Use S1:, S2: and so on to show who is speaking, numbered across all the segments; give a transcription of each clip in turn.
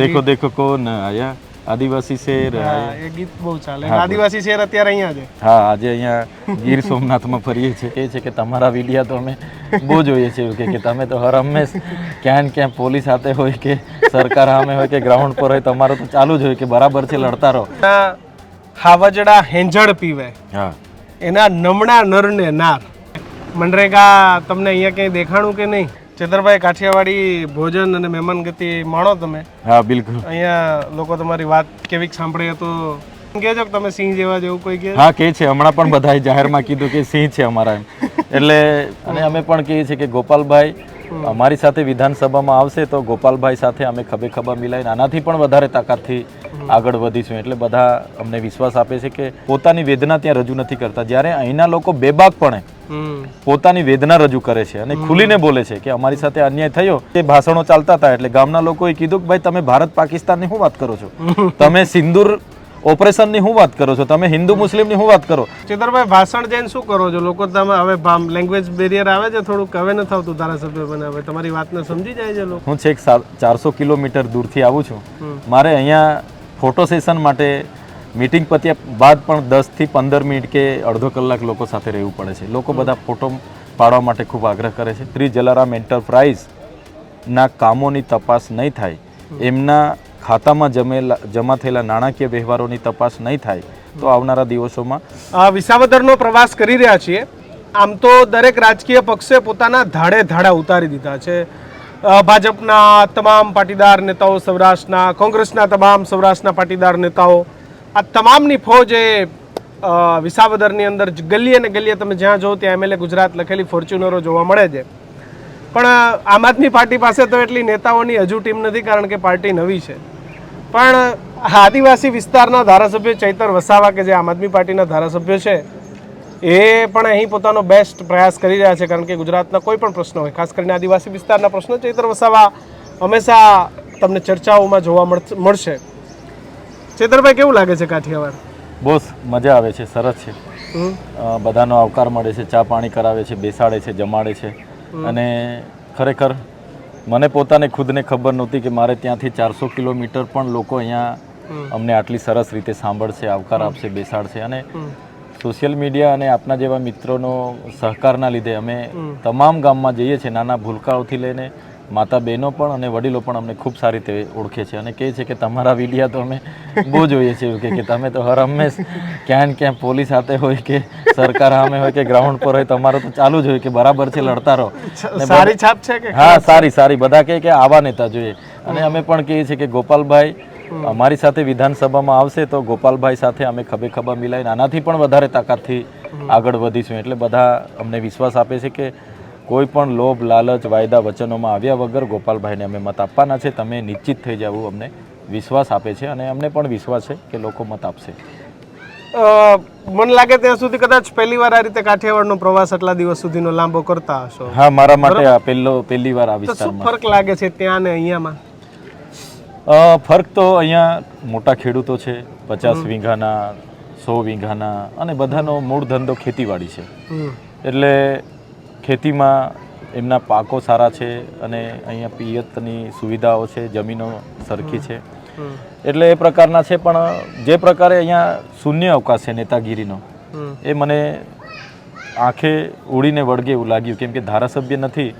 S1: દેખો દેખો કોણ આયા? આદિવાસી શેર
S2: એ ગીત બહુ ચાલે. આદિવાસી શેર અત્યારે અહીંયા છે.
S1: હા આજે અહીંયા ગીર સોમનાથમાં ફરીએ છીએ. કે છે કે તમારા વિડિયા તો અમે બહુ જોઈએ છીએ. કે કે તમે તો હર હંમેશ ક્યાં ને ક્યાં પોલીસ સાથે હોય કે સરકાર સામે હોય કે ગ્રાઉન્ડ પર હોય તમારું તો ચાલુ જ હોય કે બરાબર છે લડતા રહો.
S2: હાવજડા હેંજળ પીવે.
S1: હા.
S2: એના નમણા નરને નાર. મનરેગા તમને અહીંયા ક્યાંય દેખાણું કે નહીં? ચેતરભાઈ કાઠિયાવાડી ભોજન અને મહેમાન ગતિ માણો તમે.
S1: હા બિલકુલ.
S2: અહીંયા લોકો તમારી વાત કેવીક સાંભળીએ તો કહેજો કે તમે સિંહ જેવા જેવું કોઈ કે.
S1: હા કે છે. હમણાં પણ બધાએ જાહેરમાં કીધું કે સિંહ છે અમારા એમ. એટલે અને અમે પણ કહીએ છીએ કે ગોપાલભાઈ અમારી સાથે વિધાનસભામાં આવશે તો ગોપાલભાઈ સાથે અમે ખભે ખભા મિલાઈને આનાથી પણ વધારે તાકાતથી આગળ વધીશું. એટલે બધા અમને વિશ્વાસ આપે છે કે પોતાની વેદના ત્યાં રજૂ નથી કરતા. જ્યારે અહીંના લોકો બેબાકપણે પોતાની વેદના રજૂ કરે છે અને ખુલીને બોલે છે કે અમારી સાથે અન્યાય થયો. તે ભાષણો ચાલતા હતા. એટલે ગામના લોકોએ કીધું કે ભાઈ તમે ભારત પાકિસ્તાનની શું વાત કરો છો? તમે સિંદૂર ઓપરેશનની શું વાત કરો છો? તમે હિન્દુ મુસ્લિમની શું વાત કરો?
S2: ચેતરભાઈ ભાષણ જઈને શું કરો છો? લોકો તમે હવે લેંગ્વેજ બેરિયર આવે છે થોડુંક હવે નથી આવતું ધારાસભ્ય બનાવે તમારી વાતને સમજી જાય છે લોકો.
S1: હું છેક ચારસો કિલોમીટર દૂરથી આવું છું. મારે અહીંયા ફોટો સેશન માટે મીટિંગ પત્યા બાદ પણ દસથી પંદર મિનિટ કે અડધો કલાક લોકો સાથે રહેવું પડે છે. લોકો બધા ફોટો પાડવા માટે ખૂબ આગ્રહ કરે છે. શ્રી જલારામ એન્ટરપ્રાઇઝના કામોની તપાસ નહીં થાય. એમના ખાતામાં જમેલા, જમા થયેલા નાણાકીય વ્યવહારોની તપાસ નહીં થાય, તો આવનારા દિવસોમાં
S2: વિસાવદરનો પ્રવાસ કરી રહ્યા છીએ. આમ તો દરેક રાજકીય પક્ષે પોતાના ધાડે ધાડા ઉતારી દીધા છે. ભાજપના તમામ પાટીદાર નેતાઓ, સૌરાષ્ટ્રના, કોંગ્રેસના તમામ સૌરાષ્ટ્રના પાટીદાર નેતાઓ, આ તમામની ફોજ એ વિસાવદરની અંદર ગલીએ ને ગલીએ તમે જ્યાં જો ત્યાં એમએલએ ગુજરાત લખેલી ફોર્ચ્યુનરો જોવા મળે છે. પણ આમ આદમી પાર્ટી પાસે તો એટલી નેતાઓની હજુ ટીમ નથી કારણ કે પાર્ટી નવી છે. પણ આદિવાસી વિસ્તારના ધારાસભ્ય ચૈતર વસાવા કે જે આમ આદમી પાર્ટીના ધારાસભ્ય છે એ પણ અહીં પોતાનો બેસ્ટ પ્રયાસ કરી રહ્યા છે કારણ કે ગુજરાતના કોઈ પણ પ્રશ્નો હોય ખાસ કરીને આદિવાસી વિસ્તારના પ્રશ્નો ચૈતર વસાવા હંમેશા તમને ચર્ચાઓમાં જોવા મળશે- ચૈતરભાઈ કેવું લાગે છે કાઠિયાવાડ?
S1: બહુ મજા આવે છે સરસ છે? બધાનો આવકાર મળે છે ચા પાણી કરાવે છે બેસાડે છે જમાડે છે. અને ખરેખર મને પોતાને ખુદને ખબર નહોતી કે મારે ત્યાંથી ચારસો કિલોમીટર પણ લોકો અહીંયા અમને આટલી સરસ રીતે સાંભળશે આવકાર આપશે બેસાડશે. અને સોશિયલ મીડિયા અને આપના જેવા મિત્રોનો સહકારના લીધે અમે તમામ ગામમાં જઈએ છીએ નાના ભૂલકાઓથી લઈને માતા બહેનો પણ અને વડીલો પણ અમને ખૂબ સારી રીતે ઓળખે છે અને કહે છે કે તમારા વિડીયા તો અમે બહુ જોઈએ છીએ. કે તમે તો હર હંમેશ ક્યાં ક્યાં પોલીસ સાથે હોય કે સરકાર સામે હોય કે ગ્રાઉન્ડ પર હોય તમારું તો ચાલુ જ હોય કે બરાબર છે લડતા રહો.
S2: સારી છાપ છે કે
S1: હા સારી સારી. બધા કહે કે આવા નેતા જોઈએ. અને અમે પણ કહીએ છીએ કે ગોપાલભાઈ અમારી સાથે વિધાનસભામાં આવશે તો ગોપાલભાઈ સાથે અમે ખભે ખભા મિલાવીને આનાથી પણ વધારે તાકાતથી આગળ વધીશું. એટલે બધા અમને વિશ્વાસ આપે છે કે કોઈ પણ લોભ લાલચ વાયદા વચનોમાં આવ્યા વગર ગોપાલભાઈને અમે મત આપવાના છે. તમે નિશ્ચિત થઈ જવું અમને વિશ્વાસ આપે છે અને અમને પણ વિશ્વાસ છે કે લોકો મત આપશે.
S2: મને લાગે ત્યાં સુધી કદાચ પહેલી વાર આ રીતે કાઠિયાવાડનો પ્રવાસ આટલા દિવસ સુધીનો લાંબો કરતા હશો.
S1: હા મારા માટે આ પહેલો પહેલી વાર આ વિસ્તારમાં.
S2: ફરક લાગે છે ત્યાં ને અહીંયામાં?
S1: ફરક તો અહીંયા મોટા ખેડૂતો છે પચાસ વીઘાના સો વીઘાના અને બધાનો મૂળ ધંધો ખેતીવાડી છે. એટલે ખેતીમાં એમના પાકો સારા છે અને અહીંયા પિયતની સુવિધાઓ છે જમીનો સરખી છે. એટલે એ પ્રકારના છે પણ જે પ્રકારે અહીંયા શૂન્ય અવકાશ છે નેતાગીરીનો એ મને આંખે ઉડીને વળગે એવું લાગ્યું. કેમ કે ધારાસભ્ય નથી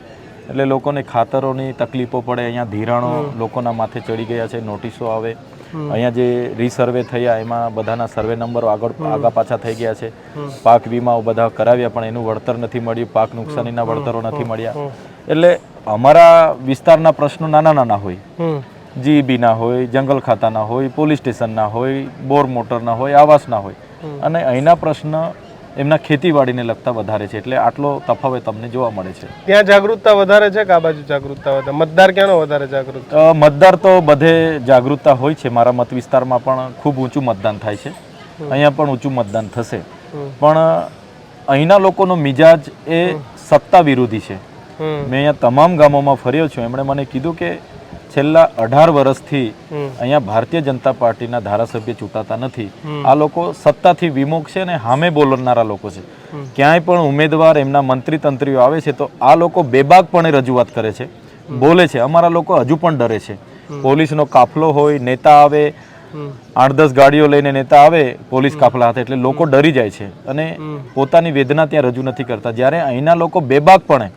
S1: એટલે લોકોને ખાતરોની તકલીફો પડે અહીંયા ધિરાણો લોકોના માથે ચડી ગયા છે નોટિસો આવે. અહીંયા જે રીસર્વે થયા એમાં બધાના સર્વે નંબરો આગળ આગા પાછા થઈ ગયા છે. પાક વીમાઓ બધા કરાવ્યા પણ એનું વળતર નથી મળ્યું પાક નુકસાનીના વળતરો નથી મળ્યા. એટલે અમારા વિસ્તારના પ્રશ્નો નાના નાના હોય. જીઈબીના હોય જંગલ ખાતાના હોય પોલીસ સ્ટેશનના હોય બોર મોટરના હોય આવાસના હોય. અને અહીંના પ્રશ્ન એમના ખેતીવાડીને લગતા વધારે છે. એટલે આટલો તફાવત તમને જોવા મળે છે.
S2: ત્યાં જાગૃતતા વધારે છે કે આ બાજુ જાગૃતતા વધારે? મતદાર ક્યાંનો વધારે જાગૃત?
S1: મતદાર તો બધે જાગૃતતા હોય છે. મારા મત વિસ્તારમાં પણ ખૂબ ઊંચું મતદાન થાય છે. અહીંયા પણ ઊંચું મતદાન થશે. પણ અહીંના લોકોનો મિજાજ એ સત્તા વિરોધી છે. મેં અહીંયા તમામ ગામોમાં ફર્યો છું. એમણે મને કીધું કે છેલ્લા અઢાર વર્ષથી અહીંયા ભારતીય જનતા પાર્ટીના ધારાસભ્ય ચૂંટાતા નથી. આ લોકો સત્તાથી વિમુખ છે અને હામે બોલનારા લોકો છે. ક્યાંય પણ ઉમેદવાર એમના મંત્રી તંત્રીઓ આવે છે તો આ લોકો બેબાકપણે રજૂઆત કરે છે. બોલે છે. અમારા લોકો હજુ પણ ડરે છે. પોલીસનો કાફલો હોય નેતા આવે આઠ દસ ગાડીઓ લઈને નેતા આવે પોલીસ કાફલા હાથે એટલે લોકો ડરી જાય છે. અને પોતાની વેદના ત્યાં રજૂ નથી કરતા. જ્યારે અહીંના લોકો બેબાકપણે.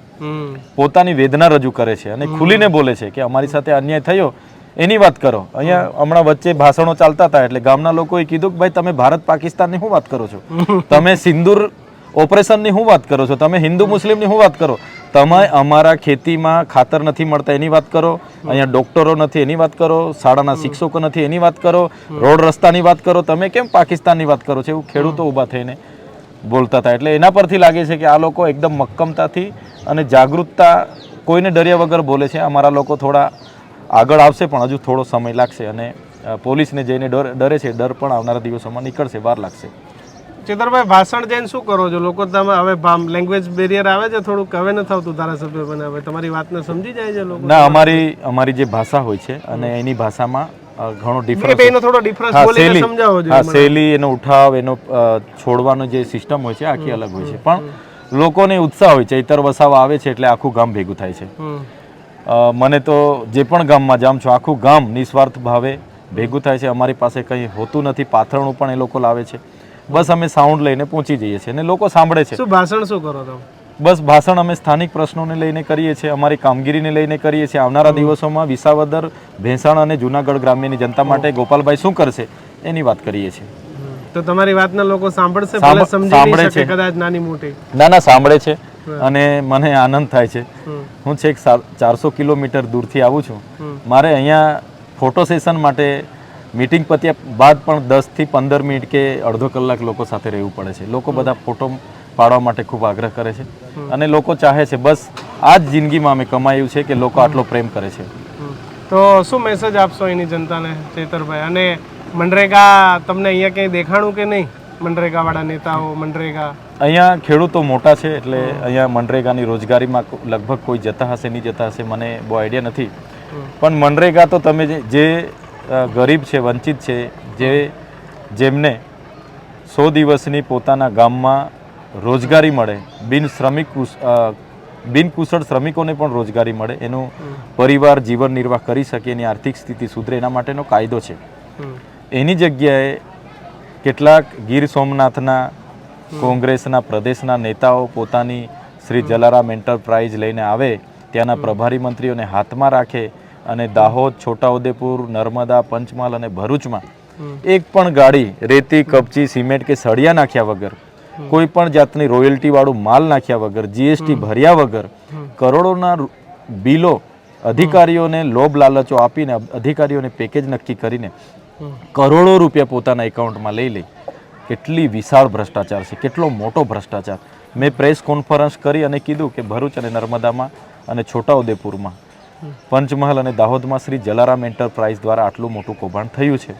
S1: પોતાની વેદના રજૂ કરે છે અને ખુલીને બોલે છે કે અમારી સાથે અન્યાય થયો એની વાત કરો. અહીંયા હમણાં વચ્ચે ભાષણો ચાલતા હતા એટલે ગામના લોકોએ કીધું કે ભાઈ તમે ભારત પાકિસ્તાનની શું વાત કરો છો? તમે સિંદૂર ઓપરેશનની શું વાત કરો છો? તમે હિન્દુ મુસ્લિમની શું વાત કરો? તમે અમારા ખેતીમાં ખાતર નથી મળતા એની વાત કરો. અહીંયા ડોક્ટરો નથી એની વાત કરો. શાળાના શિક્ષકો નથી એની વાત કરો. રોડ રસ્તાની વાત કરો. તમે કેમ પાકિસ્તાનની વાત કરો છો? એવું ખેડૂતો ઊભા થઈને બોલતા હતા. એટલે એના પરથી લાગે છે કે આ લોકો એકદમ મક્કમતાથી અને જાગૃતતા કોઈને ડર્યા વગર બોલે છે. અમારા લોકો થોડા આગળ આવશે પણ હજુ થોડો સમય લાગશે અને પોલીસને જઈને ડર ડરે છે. ડર પણ આવનારા દિવસોમાં નીકળશે વાર લાગશે.
S2: ચેતરભાઈ ભાષણ જઈને શું કરો છો? લોકો તમે હવે લેંગ્વેજ બેરિયર આવે છે થોડુંક? હવે નથી આવતું ધારાસભ્ય બને હવે. તમારી વાતને સમજી જાય છે લોકો?
S1: ના અમારી અમારી જે ભાષા હોય છે અને એની ભાષામાં ઘણો ડિફરન્સ
S2: એનો થોડો ડિફરન્સ બોલીને સમજાવો જોઈએ હા
S1: શૈલી એનો ઉઠાવ એનો છોડવાનો જે સિસ્ટમ હોય છે આખી અલગ હોય છે. પણ લોકોને ઉત્સાહ હોય ચૈતર વસાવા આવે છે એટલે આખું ગામ ભેગું થાય છે. મને તો જે પણ ગામમાં જામ છું આખું ગામ નિસ્વાર્થ ભાવે ભેગું થાય છે. અમારી પાસે કંઈ હોતું નથી પાથરણું પણ એ લોકો લાવે છે. બસ અમે સાઉન્ડ લઈને પહોંચી જઈએ છીએ અને લોકો સાંભળે છે.
S2: શું ભાષણ શું કરો તમે?
S1: બસ ભાષણ અમે સ્થાનિક પ્રશ્નોને લઈને કરીએ છીએ અમારી કામગીરીને લઈને કરીએ છીએ. આવનારા દિવસોમાં વિસાવદર ભેંસાણ અને જુનાગઢ ગ્રામ્યની જનતા માટે ગોપાલભાઈ શું કરશે એની વાત કરીએ છીએ.
S2: તો તમારી વાતના લોકો સાંભળશે ભલે સમજી નહીં
S1: સાંભળે છે.
S2: કદાચ નાની મોટી.
S1: ના ના સાંભળે છે અને મને આનંદ થાય છે. હું છેક ચારસો કિલોમીટર દૂરથી આવું છું. મારે અહીંયા ફોટો સેશન માટે મીટિંગ પત્યા બાદ પણ દસથી પંદર મિનિટ કે અડધો કલાક લોકો સાથે રહેવું પડે છે. લોકો બધા ફોટો પાડવા માટે ખૂબ આગ્રહ કરે છે. અને લોકો ચાહે છે બસ આ જ જિંદગીમાં અમે કમાયું છે કે લોકો આટલો પ્રેમ કરે છે.
S2: તો શું મેસેજ આપશો એની જનતાને ચેતરભાઈ? અને મનરેગા તમને અહીંયા ક્યાંય દેખાણું કે નહીં? મનરેગા વાળા નેતાઓ મનરેગા?
S1: અહીંયા ખેડૂતો મોટા છે એટલે અહીંયા મનરેગાની રોજગારીમાં લગભગ કોઈ જતા હશે નહીં જતા હશે મને બહુ આઈડિયા નથી. પણ મનરેગા તો તમે જે- જે ગરીબ છે વંચિત છે જે જેમને સો દિવસની પોતાના ગામમાં રોજગારી મળે. બિન શ્રમિક બિનકુશળ શ્રમિકોને પણ રોજગારી મળે. એનું પરિવાર જીવન નિર્વાહ કરી શકે એની આર્થિક સ્થિતિ સુધરે એના માટેનો કાયદો છે. એની જગ્યાએ કેટલાક ગીર સોમનાથના કોંગ્રેસના પ્રદેશના નેતાઓ પોતાની શ્રી જલારામ એન્ટરપ્રાઇઝ લઈને આવે ત્યાંના પ્રભારી મંત્રીઓને હાથમાં રાખે અને દાહોદ છોટાઉદેપુર નર્મદા પંચમહાલ અને ભરૂચમાં એક પણ ગાડી રેતી કપચી સિમેન્ટ કે સળિયા નાખ્યા વગર કોઈ પણ જાતની રોયલ્ટી વાળું માલ નાખ્યા વગર જીએસટી ભર્યા વગર કરોડોના બિલો અધિકારીઓને લોભ લાલચો આપીને અધિકારીઓને પેકેજ નક્કી કરીને કરોડો રૂપિયા પોતાના એકાઉન્ટમાં લઈ લે કેટલી વિશાળ ભ્રષ્ટાચાર છે કેટલો મોટો ભ્રષ્ટાચાર. મેં પ્રેસ કોન્ફરન્સ કરી અને કીધું કે ભરૂચ અને નર્મદામાં અને છોટાઉદેપુરમાં પંચમહાલ અને દાહોદમાં શ્રી જલારામ એન્ટરપ્રાઇઝ દ્વારા આટલું મોટું કૌભાંડ થયું છે.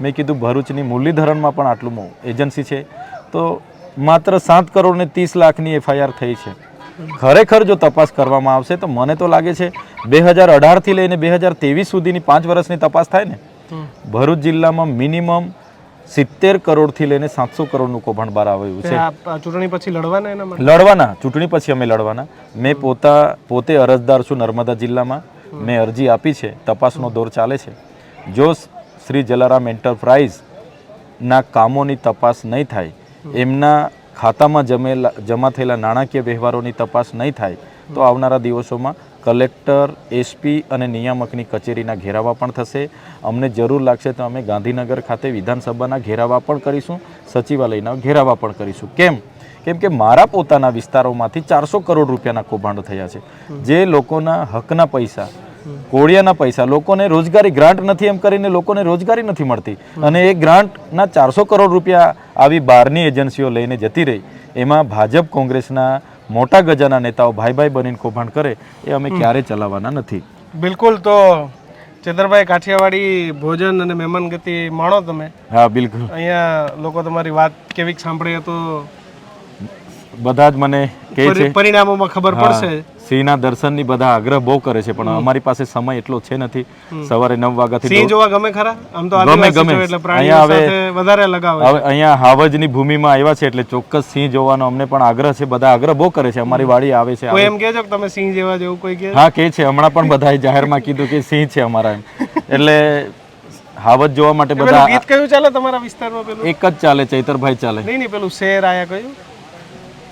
S1: મેં કીધું ભરૂચની મુરલીધરણમાં પણ આટલું એજન્સી છે. તો માત્ર સાત કરોડ ને ત્રીસ લાખની એફઆઈઆર થઈ છે. ખરેખર જો તપાસ કરવામાં આવશે તો મને તો લાગે છે બે હજાર અઢારથી લઈને બે હજાર ત્રેવીસ સુધીની પાંચ વર્ષની તપાસ થાય ને. ભરૂચ જિલ્લામાં મિનિમમ સિત્તેર કરોડથી લઈને સાતસો કરોડનું કૌભાંડ બહાર આવ્યું છે.
S2: ચૂંટણી પછી લડવાના
S1: લડવાના ચૂંટણી પછી અમે લડવાના. મેં પોતા પોતે અરજદાર છું નર્મદા જિલ્લામાં. મેં અરજી આપી છે. તપાસનો દોર ચાલે છે. જો શ્રી જલારામ એન્ટરપ્રાઇઝના કામોની તપાસ નહીં થાય એમના ખાતામાં જમેલા જમા થયેલા નાણાકીય વ્યવહારોની તપાસ નહીં થાય, તો આવનારા દિવસોમાં કલેક્ટર એસપી અને નિયામકની કચેરીના ઘેરાવા પણ થશે. અમને જરૂર લાગશે તો અમે ગાંધીનગર ખાતે વિધાનસભાના ઘેરાવા પણ કરીશું, સચિવાલયના ઘેરાવા પણ કરીશું. કેમ? કેમ કે મારા પોતાના વિસ્તારોમાંથી ચારસો કરોડ રૂપિયાના કૌભાંડો થયા છે. જે લોકોના હકના પૈસા કોળિયાના પૈસા. લોકોને રોજગારી ગ્રાન્ટ નથી એમ કરીને લોકોને રોજગારી નથી મળતી. અને એ ગ્રાન્ટના ચારસો કરોડ રૂપિયા આવી બહારની એજન્સીઓ લઈને જતી રહી. એમાં ભાજપ કોંગ્રેસના મોટા ગજાના નેતાઓ ભાઈ ભાઈ બનીને કૌભાંડ કરે એ અમે ક્યારે ચલાવવાના નથી.
S2: બિલકુલ તો ચેતરભાઈ કાઠિયાવાડી ભોજન અને મહેમાન ગતિ માણો તમે.
S1: હા બિલકુલ.
S2: અહીંયા લોકો તમારી વાત કેવીક સાંભળીએ તો
S1: બધા જ મને કહે છે
S2: પરિણામોમાં ખબર પડશે.
S1: સિંહના દર્શનની બધા આગ્રહ બહુ કરે છે પણ અમારી પાસે સમય એટલો છે નથી. સવારે નવ વાગ્યાથી
S2: સિંહ જોવા ગમે ખરા? આમ તો
S1: ગમે, ગમે.
S2: એટલે
S1: અહીંયા હવે-
S2: વધારે લગાવે
S1: હવે અહીંયા હાવજની ભૂમિમાં આવ્યા છે એટલે ચોક્કસ સિંહ જોવાનો અમને પણ આગ્રહ છે બધા આગ્રહ બહુ કરે છે અમારી વાડી આવે છે
S2: એમ કે છો કે તમે સિંહ જેવા જેવું કોઈ કે
S1: હા કે છે હમણાં પણ બધાએ જાહેરમાં કીધું કે સિંહ છે અમારા એમ. એટલે હાવજ જોવા માટે બધા
S2: ગીત કયું ચાલે તમારા વિસ્તારમાં પેલું?
S1: એક જ ચાલે ચૈતરભાઈ ચાલે.
S2: નહીં નહીં પેલું શેર આયા કયું?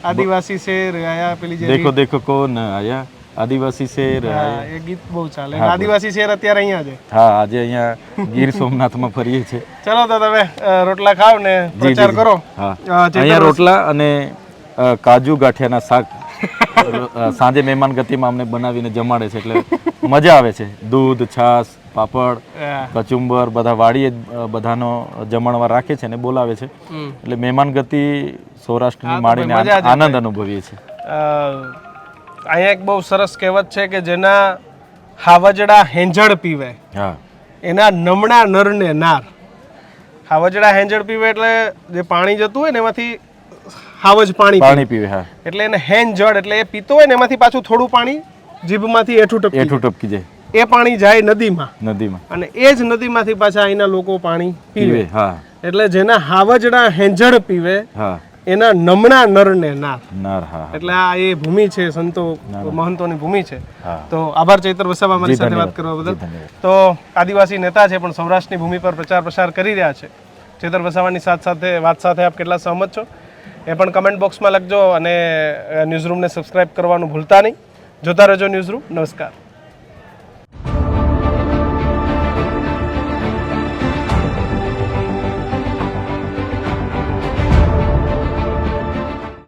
S2: આદિવાસી શેર આયા પેલી જે
S1: દેખો દેખો કોણ આયા? આદિવાસી શેર
S2: હા, એ ગીત બહુ ચાલે. આદિવાસી શેર અત્યારે અહીંયા છે.
S1: હા આજે અહીંયા ગીર સોમનાથમાં ફરીએ છીએ.
S2: ચલો તો તમે રોટલા ખાવ ને પ્રચાર કરો.
S1: હા. અહીંયા રોટલા અને કાજુ ગાંઠિયાના શાક સાંજે મહેમાન ગતિમાં અમને બનાવીને જમાડે છે એટલે મજા આવે છે. દૂધ છાશ પાપડ કચુંબર બધા વાડીએ બધાનો જમણવાર રાખે છે ને બોલાવે છે. એટલે મહેમાન ગતિ સૌરાષ્ટ્રની
S2: માળીને
S1: આનંદ અનુભવીએ છીએ.
S2: અ, અહીંયા એક બહુ સરસ કહેવત છે કે જેના હાવજડા હેંજળ પીવે.
S1: હા.
S2: એના નમણા નરને નાર. હાવજડા હેંજળ પીવે એટલે જે પાણી જતું હોય ને એમાંથી હાવજ પાણી
S1: પાણી પીવે હા.
S2: એટલે એને હેંજળ એટલે એ પીતો હોય ને એમાંથી પાછું થોડું પાણી જીભમાંથી એઠું ટપકી
S1: એઠું ટપકી જાય.
S2: એ પાણી જાય નદીમાં.
S1: નદીમાં.
S2: અને એ જ નદીમાંથી પાછા અહીંના લોકો પાણી પીવે.
S1: હા.
S2: એટલે જેના હાવજડા હેંજળ પીવે
S1: હા.
S2: એના નમણા નરને નાર.
S1: નાર હા હા.
S2: એટલે આ એ ભૂમિ છે સંતો મહંતોની ભૂમિ છે. તો આભાર ચૈતર વસાવા મારી સાથે વાત કરવા બદલ. તો આદિવાસી નેતા છે પણ સૌરાષ્ટ્રની ભૂમિ પર પ્રચાર પ્રસાર કરી રહ્યા છે. ચેતર વસાવાની સાથ સાથે વાત સાથે આપ કેટલા સહમત છો? એ પણ કમેન્ટ બોક્સમાં લખજો અને ન્યૂઝરૂમને સબસ્ક્રાઈબ કરવાનું ભૂલતા નહીં. જોતા રહેજો ન્યૂઝરૂમ નમસ્કાર.